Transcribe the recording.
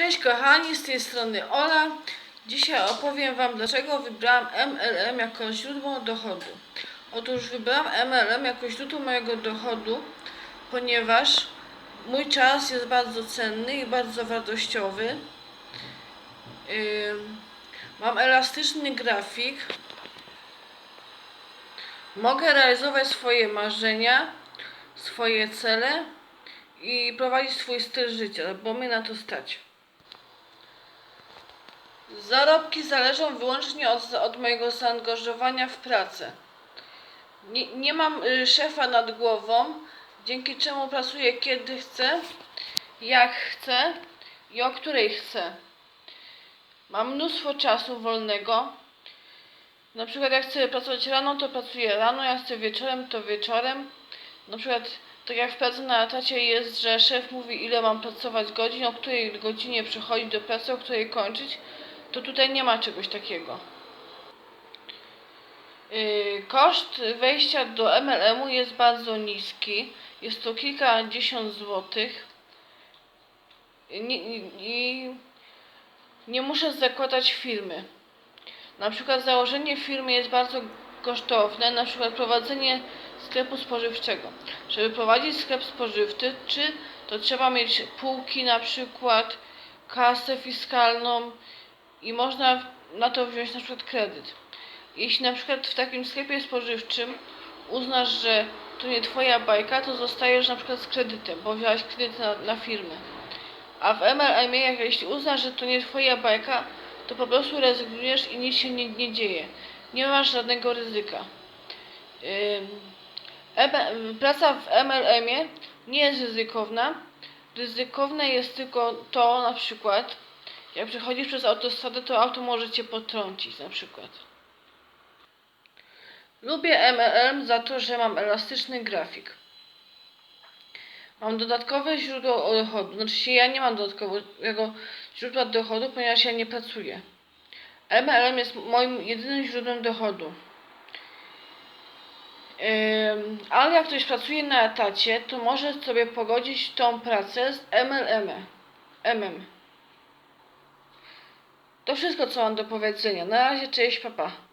Cześć kochani, z tej strony Ola. Dzisiaj opowiem Wam, dlaczego wybrałam MLM jako źródło dochodu. Otóż wybrałam MLM jako źródło mojego dochodu, ponieważ mój czas jest bardzo cenny i bardzo wartościowy. Mam elastyczny grafik. Mogę realizować swoje marzenia, swoje cele i prowadzić swój styl życia, bo mnie na to stać. Zarobki zależą wyłącznie od, od mojego zaangażowania w pracę. Nie, nie mam y, szefa nad głową, dzięki czemu pracuję kiedy chcę, jak chcę i o której chcę. Mam mnóstwo czasu wolnego. Na przykład jak chcę pracować rano, to pracuję rano, jak chcę wieczorem, to wieczorem. Na przykład tak jak w pracy na etacie jest, że szef mówi ile mam pracować godzin, o której godzinie przychodzić do pracy, o której kończyć, to tutaj nie ma czegoś takiego. Yy, Koszt wejścia do MLM-u jest bardzo niski. Jest to kilkadziesiąt złotych. Nie, i nie muszę zakładać firmy. Na przykład założenie firmy jest bardzo kosztowne, na przykład prowadzenie sklepu spożywczego. Żeby prowadzić sklep spożywczy, czy to trzeba mieć półki na przykład, kasę fiskalną i można na to wziąć na przykład kredyt. Jeśli na przykład w takim sklepie spożywczym uznasz, że to nie twoja bajka, to zostajesz na przykład z kredytem, bo wziąłeś kredyt na, na firmę. A w MLM-ie, jak jeśli uznasz, że to nie twoja bajka, to po prostu rezygnujesz i nic się nie, nie dzieje. Nie masz żadnego ryzyka. Praca w MLM-ie nie jest ryzykowna. Ryzykowne jest tylko to, na przykład, jak przechodzisz przez autostradę, to auto może cię potrącić, na przykład. Lubię MLM za to, że mam elastyczny grafik. Mam dodatkowe źródło dochodu. Znaczy się ja nie mam dodatkowego źródła dochodu, ponieważ ja nie pracuję. MLM jest moim jedynym źródłem dochodu. Ale jak ktoś pracuje na etacie, to może sobie pogodzić tą pracę z MLM. To wszystko, co mam do powiedzenia. Na razie, cześć, papa.